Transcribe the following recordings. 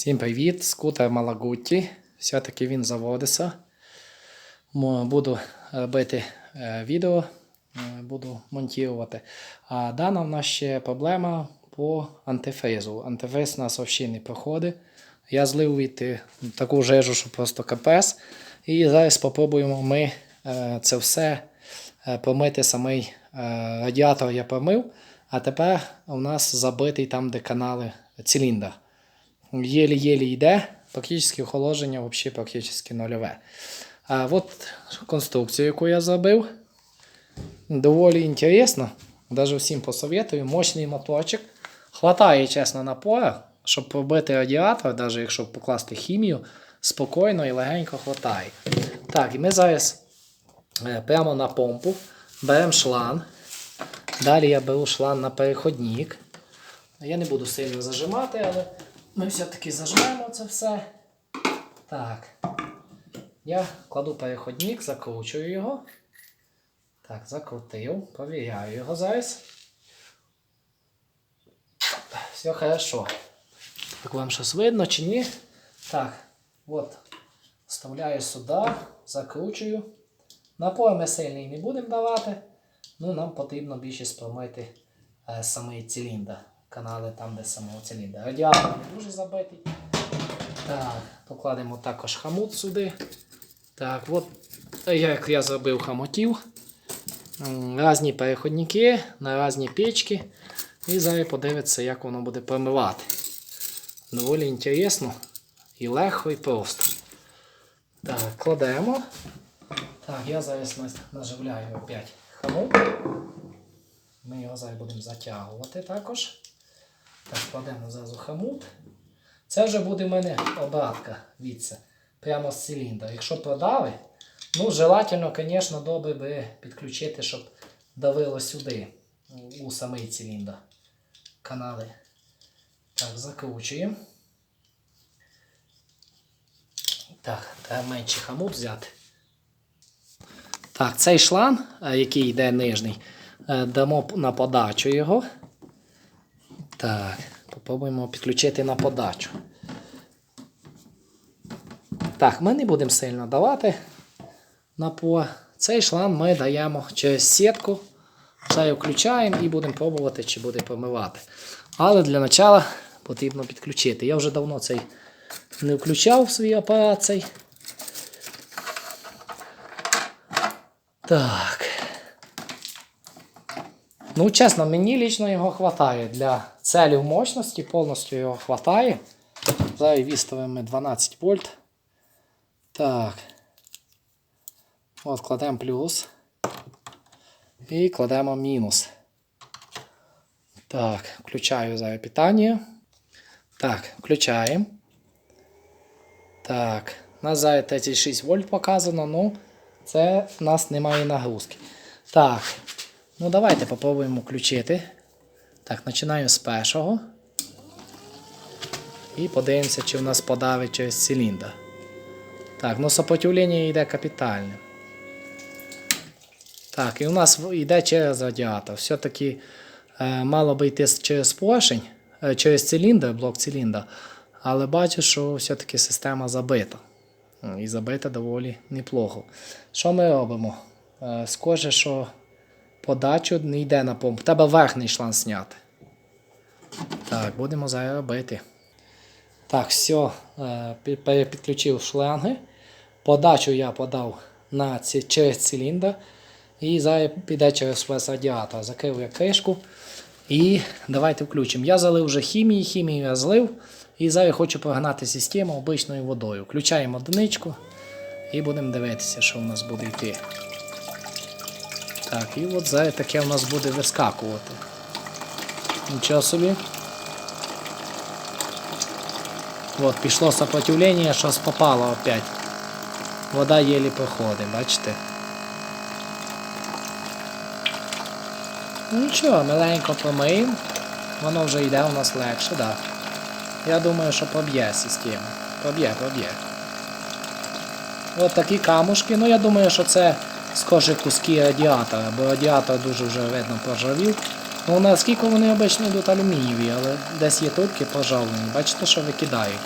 Всім привіт! Скутер Малагутті. Все-таки він заводиться. Буду робити е, відео, е, буду монтувати. А дана в нас ще проблема по антифризу. Антифриз у нас взагалі не проходить. Я злив від е, таку жежу, що просто капець. І зараз спробуємо ми це все помити самий радіатор я помив. А тепер у нас забитий там, де канали циліндр. Єлі-єлі йде, практично охолодження взагалі практично нульове. А от конструкцію, яку я зробив. Доволі інтересно. Даже всім посоветую. Мощний моточок. Хватає, чесно, напою, щоб пробити радіатор, навіть якщо покласти хімію, спокійно і легенько хватає. Так, і ми зараз е, прямо на помпу беремо шланг. Далі я беру шланг на переходник. Я не буду сильно зажимати, але ми все-таки зажмемо це все. Так. Я кладу переходник, закручую його. Так, закрутив, провіряю його зараз. Все хорошо. Так вам щось видно чи ні? Так, от. Вставляю сюди, закручую. Напой ми сильний не будемо давати. Ну, нам потрібно більше промити е, самий циліндр. Канали там, де самого циліндра. Радіатор не дуже забитий. Так, покладемо також хамут сюди. Так, от як я зробив хамотів. М, Різні переходники на різні печки. І зараз подивитися, як воно буде промивати. Доволі інтересно і легко, і просто. Так, кладемо. Так, я зараз наживляю опять хамут. Ми його зараз будемо затягувати також. Так, кладемо зразу хамут. Це вже буде в мене обратка віце, прямо з циліндра. Якщо продали, ну, желательно, звісно, добре би підключити, щоб давило сюди, у самий циліндр. Канали. Так, закручуємо. Так, треба менший хамут взяти. Так, цей шланг, е, який йде нижній, е, дамо на подачу його. Так, попробуємо підключити на подачу. Так, ми не будемо сильно давати напор. Цей шланг ми даємо через сітку. Все включаємо і будемо пробувати, чи буде помивати. Але для початку потрібно підключити. Я вже давно цей не включав в свій апарат. цей. Так. Ну, чесно, мені лічно його вистачає. Для целів мощності повністю його вистачає. Зараз виставимо 12 вольт. Так. От кладемо плюс. І кладемо мінус. Так, включаю зараз питання. Так, включаємо. Так, у нас зараз 36 вольт показано, ну це в нас немає нагрузки. Так, ну давайте попробуємо включити. Так, починаємо з першого. І подивимося, чи в нас подавить через циліндр. Так, ну сопротивлення йде капітальне. Так, і у нас йде через радіатор. Все-таки е, мало би йти через поршень, е, через циліндр, блок циліндра. Але бачу, що все-таки система забита. І забита доволі неплохо. Що ми робимо? Е, схоже, що подачу не йде на помпу. Треба верхній шланг зняти. Так, будемо зараз робити. Так, все, е, пі- перепідключив шланги. Подачу я подав на ці, через циліндр. І зараз піде через весь радіатор. Закрив я кришку. І давайте включимо. Я залив вже хімії, хімію я злив. І зараз хочу прогнати систему обичною водою. Включаємо одиничку і будемо дивитися, що в нас буде йти. Так, і от зараз таке у нас буде вискакувати. Нічого собі. От, пішло сопротивлення, щось попало опять. Вода єлі проходить, бачите? Ну нічого, миленько помиємо. Воно вже йде у нас легше. Да. Я думаю, що проб'є систему. Проб'є, проб'є. От такі камушки. Ну я думаю, що це схоже куски радіатора, бо радіатор дуже вже видно проржавів. Ну, наскільки вони обично йдуть алюмінієві, але десь є трубки пожаловані. Бачите, що викидають.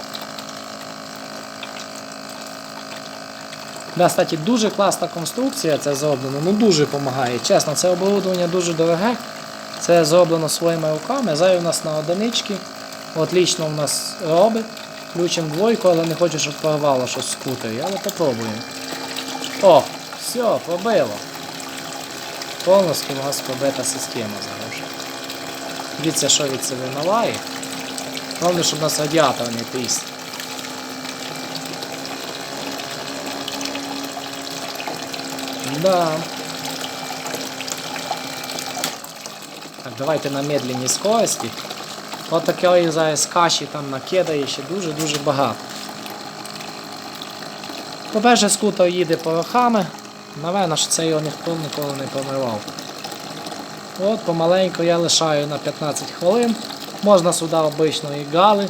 Да, кстати, дуже класна конструкція це зроблено, ну дуже допомагає. Чесно, це оборудовання дуже дороге. Це зроблено своїми руками. Зараз у нас на одинички. Отлично у нас робить. Включимо двойку, але не хочу, щоб порвало щось в скутері, але попробуємо. О, все, пробило. Повністю у нас пробита система зараз. Дивіться, що від себе налає. Головне, щоб у нас радіатор не тріс. Да. Так, давайте на медленній скорості. От такої зараз каші там накидає ще дуже-дуже багато. По-перше, скутер їде порохами. Напевно, що це його ніхто ніколи не помивав. От помаленьку я лишаю на 15 хвилин. Можна сюди обичної гали. Е,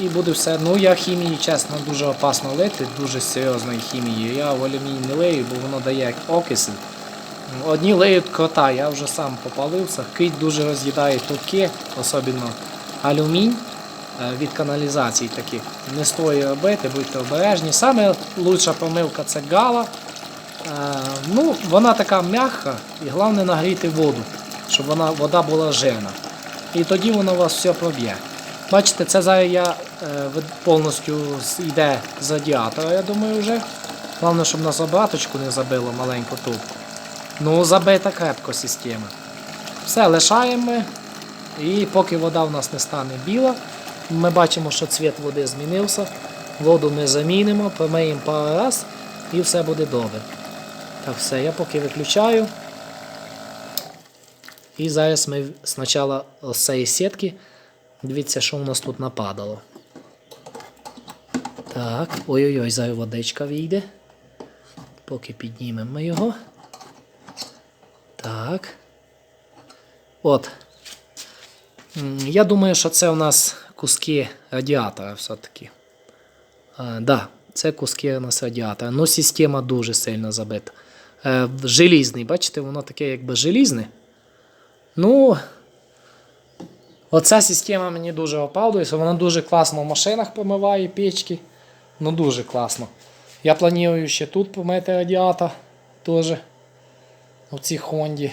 І буде все. Ну я хімії, чесно, дуже опасно лити, дуже серйозної хімії. Я в алюміній не лию, бо воно дає окиси. Одні лиють крота, я вже сам попалився. Кить дуже роз'їдає трубки, особливо алюмінь е, від каналізацій таких. Не стоїть робити, будьте обережні. Саме лучша помилка це гала. Е, ну, вона така м'яка і головне нагріти воду, щоб вона, вода була жирна. І тоді воно у вас все проб'є. Бачите, це зараз я е, повністю йде з радіатора, я думаю, вже. Головне, щоб нас обраточку не забило маленьку трубку. Ну, забита крепко система. Все, лишаємо. І поки вода в нас не стане біла, ми бачимо, що цвіт води змінився. Воду ми замінимо, помиємо пару раз і все буде добре. Так, все, я поки виключаю. І зараз ми спочатку з цієї сітки. Дивіться, що у нас тут нападало. Так, ой-ой-ой, зараз водичка вийде. Поки піднімемо ми його. Так. От. Я думаю, що це у нас куски радіатора все-таки. А, да, це куски у нас радіатора. Ну, система дуже сильно забита. Е, желізний, бачите, воно таке якби желізне. Ну, оця система мені дуже опалюється. Вона дуже класно в машинах помиває печки. Ну, дуже класно. Я планую ще тут помити радіатор теж у цій Хонді.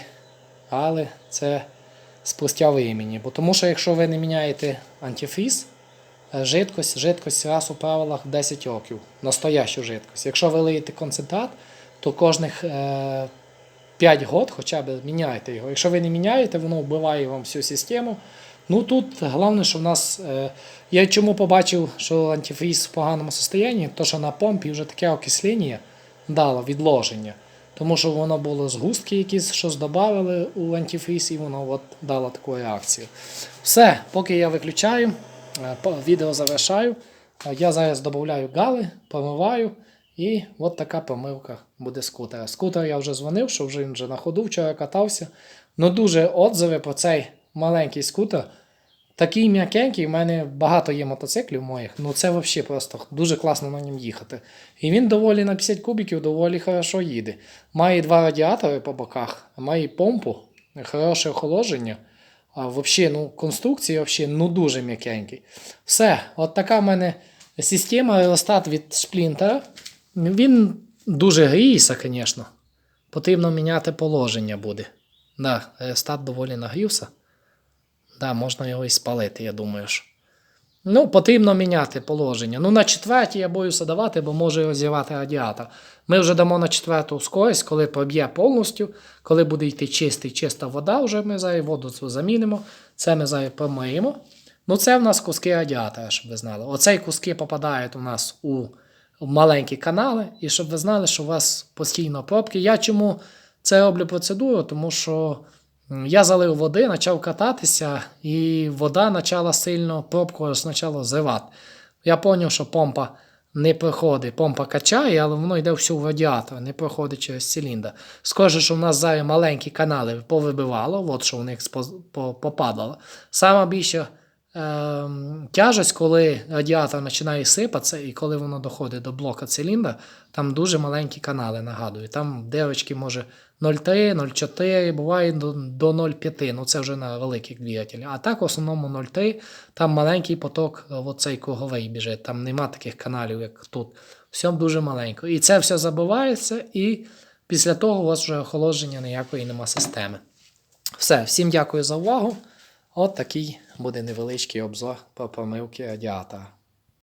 Але це спустя времени. Бо тому що якщо ви не міняєте антифріз, е, жидкость, жидкость раз у правилах 10 років. Настоящу жидкость. Якщо ви лиєте концентрат, то кожних е, 5 років хоча б міняйте його. Якщо ви не міняєте, воно вбиває вам всю систему. Ну тут головне, що в нас. Е, я чому побачив, що антифріз в поганому стані, то що на помпі вже таке окислення дало відложення. Тому що воно було згустки якісь, щось додали у антифріз, і воно от дало таку реакцію. Все, поки я виключаю, е, відео завершаю. Е, Я зараз додаю гали, помиваю, і от така помивка буде скутера. Скутер я вже дзвонив, що вже він вже на ходу вчора катався. Ну дуже отзиви про цей маленький скутер. Такий м'якенький, в мене багато є мотоциклів моїх, ну це взагалі просто дуже класно на ньому їхати. І він доволі на 50 кубиків доволі хорошо їде. Має два радіатори по боках, має помпу, хороше охолодження. А взагалі, ну, конструкція взагалі, ну, дуже м'якенький. Все, от така в мене система аеростат від шплінтера. Він дуже гріється, звісно. Потрібно міняти положення буде. Да, аеростат доволі нагрівся. Да, можна його і спалити, я думаю. Що. Ну, потрібно міняти положення. Ну, на четвертій я боюся давати, бо може розірвати радіатор. Ми вже дамо на четверту скорість, коли проб'є повністю, коли буде йти чистий, чиста вода, вже ми зараз воду цю замінимо. Це ми зараз помиємо. Ну, це в нас куски радіатора, щоб ви знали. Оцей куски попадають у нас у маленькі канали, і щоб ви знали, що у вас постійно пробки. Я чому це роблю процедуру? Тому що я залив води, почав кататися, і вода почала сильно пробку спочатку зривати. Я зрозумів, що помпа не проходить, помпа качає, але воно йде всю в радіатор, не проходить через циліндр. Схоже, що в нас зараз маленькі канали повибивало, от що в них попадало. Саме більше тяжесть, коли радіатор починає сипатися, і коли воно доходить до блока циліндра, там дуже маленькі канали, нагадую. Там дирочки може 0,3, 0,4, буває до, до 0,5. Ну це вже на великих двигателях. А так в основному 0,3, там маленький поток, е, оцей круговий біжить. Там нема таких каналів, як тут. Все дуже маленько. І це все забивається, і після того у вас вже охолодження ніякої нема системи. Все, всім дякую за увагу. От такий буде невеличкий обзор по помилки радіатора.